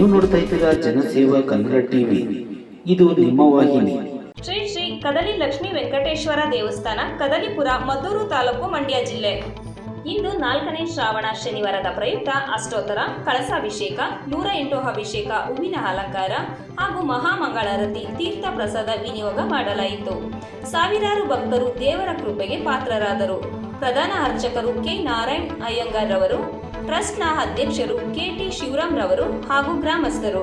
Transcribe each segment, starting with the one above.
ನೀವು ನೋಡ್ತಾ ಇದ್ದೀರಾ ಜನಸೇವಾ ಕನ್ನಡ ಟಿವಿ. ಇದು ನಿಮ್ಮ ವಾಹಿನಿ. ಶ್ರೀ ಶ್ರೀ ಕದಲಿ ಲಕ್ಷ್ಮೀ ವೆಂಕಟೇಶ್ವರ ದೇವಸ್ಥಾನ, ಕದಲಿಪುರ, ಮದ್ದೂರು ತಾಲೂಕು, ಮಂಡ್ಯ ಜಿಲ್ಲೆ. ಇಂದು ನಾಲ್ಕನೇ ಶ್ರಾವಣ ಶನಿವಾರದ ಪ್ರಯುಕ್ತ ಅಷ್ಟೋತ್ತರ ಕಳಸಾಭಿಷೇಕ ನೂರ ಎಂಟು ಅಭಿಷೇಕ, ಹೂವಿನ ಅಲಂಕಾರ ಹಾಗೂ ಮಹಾಮಂಗಳಾರತಿ, ತೀರ್ಥ ಪ್ರಸಾದ ವಿನಿಯೋಗ ಮಾಡಲಾಯಿತು. ಸಾವಿರಾರು ಭಕ್ತರು ದೇವರ ಕೃಪೆಗೆ ಪಾತ್ರರಾದರು. ಪ್ರಧಾನ ಅರ್ಚಕರು ಕೆ ನಾರಾಯಣ್ ಅಯ್ಯಂಗಾರ್ ರವರು ಟ್ರಸ್ಟ್ನ ಅಧ್ಯಕ್ಷರು ಕೆಟಿ ಶಿವರಾಮ್ ರವರು ಹಾಗೂ ಗ್ರಾಮಸ್ಥರು.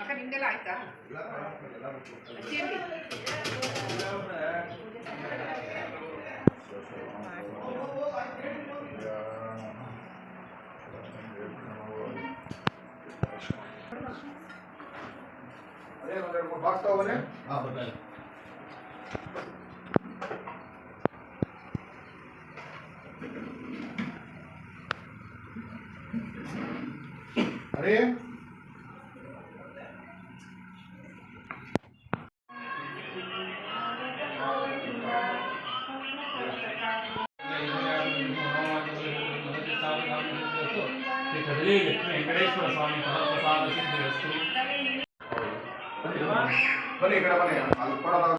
ಅಕ್ಕ ನಿಮ್ದೆಲ್ಲ ಆಯ್ತಾ वास्तव में हाँ बताए अरे శ్రీ లక్ష్మీ వెంకటేశ్వర స్వామి పద ప్రసాద సిద్ధిరస్తు ಬನ್ನಿ ಈ ಕಡೆ ಬನ್ನಿ ಅಲ್ಲಿ ಕೊಡೋದಾಗ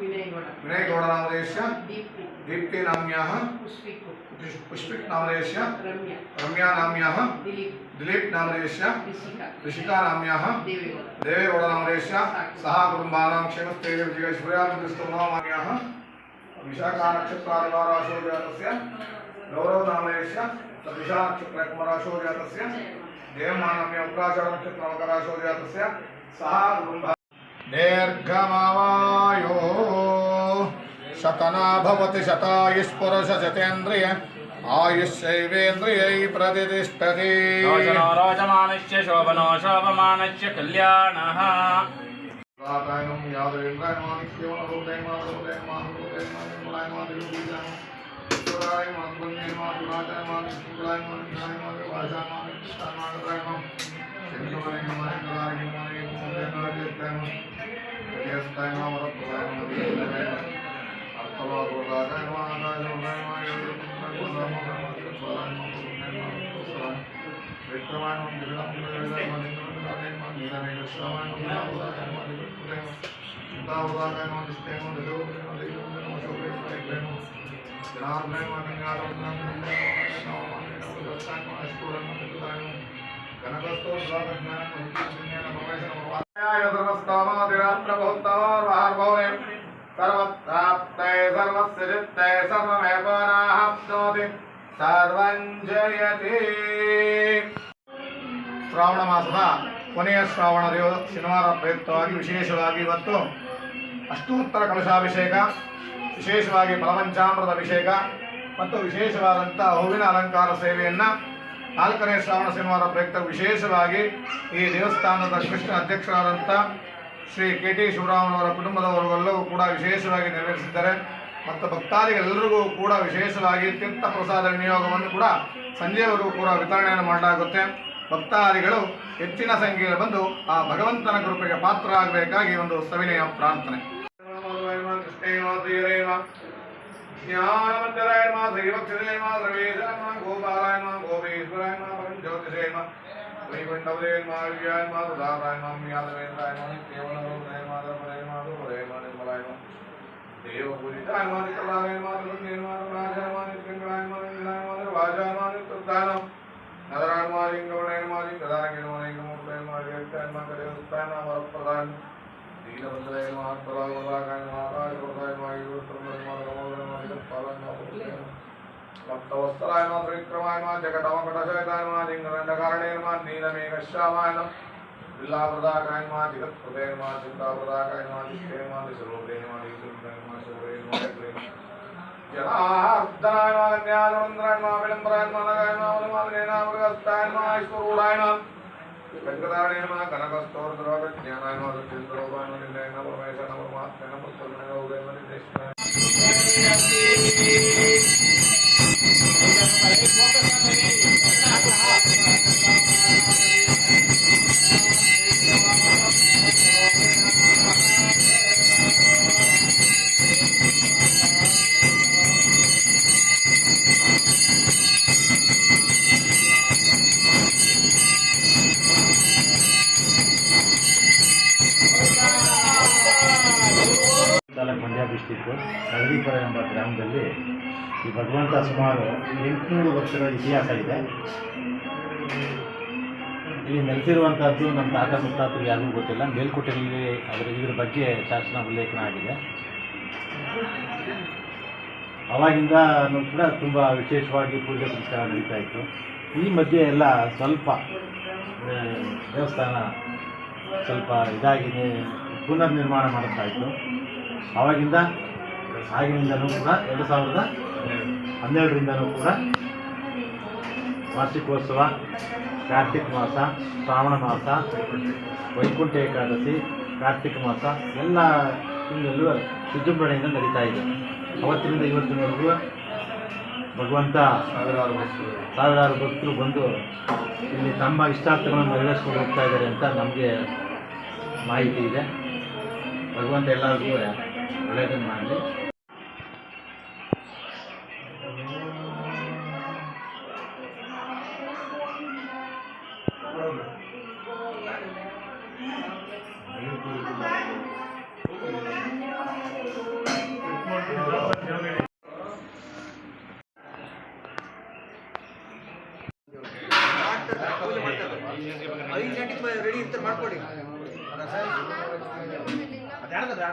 ವಿನಯ್ ಗೌಡ ವಿನಯ್ ಗೌಡನಾಮದೇಶ ದೀಪ್ತಿ ದೀಪ್ತಿ ನಾಮ್ಯಾಹ ಪುಷ್ಪಿಕು ಪುಷ್ಪಿಕ್ ನಾಮದೇಶ ರಮ್ಯಾ ರಮ್ಯಾ ನಾಮ್ಯಾಹ ದಿಲೀಪ್ ದಿಲೀಪ್ ನಾಮದೇಶ ರಿಷಿಕಾ ಋಷಿಕಾ ನಾಮ್ಯಾಹ ದೇವೇಗೌಡ ದೇವೇಗೌಡ ನಾಮದೇಶ ಸಹ ಕುಟುಂಬಾನಾಂ ಕ್ಷೇಮಸ್ಥೈರ್ಯ ವಿಜಯ दीर्घमवायो शतना भवति शतायुष्पुरुष शतेन्द्रिय आयुष्यैवेन्द्रियै प्रतिष्ठति। रोचनो रोचमानस्य शोभनो शोभमानस्य कल्याणः। माणिक्यवनं हृदय माधवदय माधवदय माधवदय माधवदय सुराय माधवन्ये माधुराजय माधुराय माधुराय माधुराजय माधुराय माधुराय शनिवाय माधुराय माधुराय माधुराय यस्ताय माधुराय माधुराय अर्थवादोदाय माधुराय माधुराय विक्रमाणं दिव्यां दिव्यां माधुराय माधुराय ಸರ್ವಂಜಯತಿ ಶ್ರಾವಣ ಮಾಸದ ಕೊನೆಯ ಶ್ರಾವಣ ದೇವ ಶನಿವಾರ ಪ್ರಯುಕ್ತವಾಗಿ ವಿಶೇಷವಾಗಿ ಇವತ್ತು ಅಷ್ಟೋತ್ತರ ಕಲಶಾಭಿಷೇಕ ವಿಶೇಷವಾಗಿ ಫಲಪಂಚಾಮೃತ ಅಭಿಷೇಕ ಮತ್ತು ವಿಶೇಷವಾದಂಥ ಹೂವಿನ ಅಲಂಕಾರ ಸೇವೆಯನ್ನು ನಾಲ್ಕನೇ ಶ್ರಾವಣ ಶನಿವಾರ ಪ್ರಯುಕ್ತ ವಿಶೇಷವಾಗಿ ಈ ದೇವಸ್ಥಾನದ ಕೃಷ್ಣ ಅಧ್ಯಕ್ಷರಾದಂಥ ಶ್ರೀ ಕೆ ಟಿ ಶಿವರಾಮನವರ ಕುಟುಂಬದವರೆಲ್ಲವೂ ಕೂಡ ವಿಶೇಷವಾಗಿ ನೆರವೇರಿಸಿದ್ದಾರೆ ಮತ್ತು ಭಕ್ತಾದಿಗಳೆಲ್ಲರಿಗೂ ಕೂಡ ವಿಶೇಷವಾಗಿ ತೀರ್ಥ ಪ್ರಸಾದ ವಿನಿಯೋಗವನ್ನು ಕೂಡ ಸಂಜೆಯವರೆಗೂ ಕೂಡ ವಿತರಣೆಯನ್ನು ಮಾಡಲಾಗುತ್ತೆ ಭಕ್ತಾದಿಗಳು ಹೆಚ್ಚಿನ ಸಂಖ್ಯೆಯಲ್ಲಿ ಬಂದು ಆ ಭಗವಂತನ ಕೃಪೆಗೆ ಪಾತ್ರ ಆಗಬೇಕಾಗಿ ಒಂದು ಸವಿನಯ ಪ್ರಾರ್ಥನೆ ಜ್ಞಾನಮಂಜರಾಯ ಗೋಪಾಲಾಯ ಗೋಪೇಶ್ವರಾಯ ಜ್ಯೋತಿಷೇಮ ശ്രീകണ്ഠപുരേൽ മാളികയാൽ മാതാറായ മാമിയാതവേൻ രായമാണ് കേവലവും നയമാത പ്രേമാത പ്രേമ നിർമ്മലായ്മ ദേവപുരിതായ്മാതി കലാലയമാതം നേമാതം രാജാമാതി പെങ്കളായ്മാതി വാചാമാതി പ്രധാനം നഗരാന്മാരി ഗൗണയമാതി കഥാകിരമാനേകമൂർത്തയമാതി പ്രധാനം ദീനബന്ധയമാർ പ്രധാന മാതാ പ്രധാനമായി പല नित्यलाय नमः दुर्गे नमः रुद्राय नमः नित्यङ्गलाय नमः नित्यलाय नमः निर्वाजाय नमः नित्युद्धाय नमः नदराय नमः लिङ्गवणे नमः लिङ्गदाय नमः लिङ्गमूर्तये नमः जगत्ताय नमः कदेवस्ताय नमः वरप्रदाय नमः दीनबन्धुराय नमः प्रभावरागाय नमः आकाशवर्धाय नमः युवत्रमय नमः रमोदय नमः जगत्पालाय नमः पुरुषाय नमः भक्तवत्सलाय नमः त्रिविक्रमाय नमः जगदवकटशयताय नमः लिङ्गदण्डकारणे नमः नीलमेघश्यामाय नमः बिल्लाप्रदाकाय नमः जगत्प्रदे नमः चिन्ताप्रदाकाय नमः जिष्टे नमः दिशरूपे नमः दिशरूपे नमः शूरे नमः जग्रे नमः जनार्दनाय नमः कन्याजवन्द्राय नमः विलम्बराय नमः नगाय नमः वनमालिने नमः मृगस्ताय नमः ईश्वरूढाय नमः वेङ्कटाय नमः कनकस्तोत्रज्ञानाय नमः सत्येन्द्रोपाय नमः निलय नमः परमेशाय नमः परमात्मने नमः पुत्रने ಮಂಡ್ಯ ಡಿಸ್ಟಿಕ್ಕು ಹಳದಿಪುರ ಎಂಬ ಗ್ರಾಮದಲ್ಲಿ ಈ ಭಗವಂತ ಸುಮಾರು ಎಂಟುನೂರು ವರ್ಷಗಳ ಇತಿಹಾಸ ಇದೆ. ಇಲ್ಲಿ ನೆಲೆಸಿರುವಂಥದ್ದು ನಮ್ಮ ತಾತ ಮುತ್ತಾತರು ಯಾರಿಗೂ ಗೊತ್ತಿಲ್ಲ. ಮೇಲ್ಕೋಟೆಯಲ್ಲಿ ಅದರ ಇದ್ರ ಬಗ್ಗೆ ಶಾಸನ ಉಲ್ಲೇಖನ ಆಗಿದೆ. ಅವಾಗಿಂದ ಕೂಡ ತುಂಬ ವಿಶೇಷವಾಗಿ ಪೂಜೆ ಪುರಸ್ಕಾರ ನಡೀತಾ ಇತ್ತು. ಈ ಮಧ್ಯೆ ಎಲ್ಲ ಸ್ವಲ್ಪ ದೇವಸ್ಥಾನ ಸ್ವಲ್ಪ ಇದಾಗಿದೆ ಪುನರ್ ನಿರ್ಮಾಣ ಮಾಡುತ್ತಾ ಇತ್ತು. ಆವಾಗಿಂದ ಆಗಿನಿಂದನೂ ಕೂಡ, ಎರಡು ಸಾವಿರದ ಹನ್ನೆರಡರಿಂದನೂ ಕೂಡ ವಾರ್ಷಿಕೋತ್ಸವ, ಕಾರ್ತಿಕ ಮಾಸ, ಶ್ರಾವಣ ಮಾಸ, ವೈಕುಂಠ ಏಕಾದಶಿ, ಕಾರ್ತಿಕ ಮಾಸ, ಎಲ್ಲ ತಿಂಗಳಲ್ಲೂ ವಿಜೃಂಭಣೆಯಿಂದ ನಡೀತಾ ಇದೆ. ಅವತ್ತಿನಿಂದ ಇವತ್ತಿನವರೆಗೂ ಭಗವಂತ ಸಾವಿರಾರು ಭಕ್ತರು ಬಂದು ಇಲ್ಲಿ ತಮ್ಮ ಇಷ್ಟಾರ್ಥಗಳನ್ನು ನೆರವೇರಿಸ್ಕೊಂಡು ಹೋಗ್ತಾ ಇದ್ದಾರೆ ಅಂತ ನಮಗೆ ಮಾಹಿತಿ ಇದೆ. ಭಗವಂತ ಎಲ್ಲರಿಗೂ ಒಳ್ಳೆಯದನ್ನು ಮಾಡಲಿ.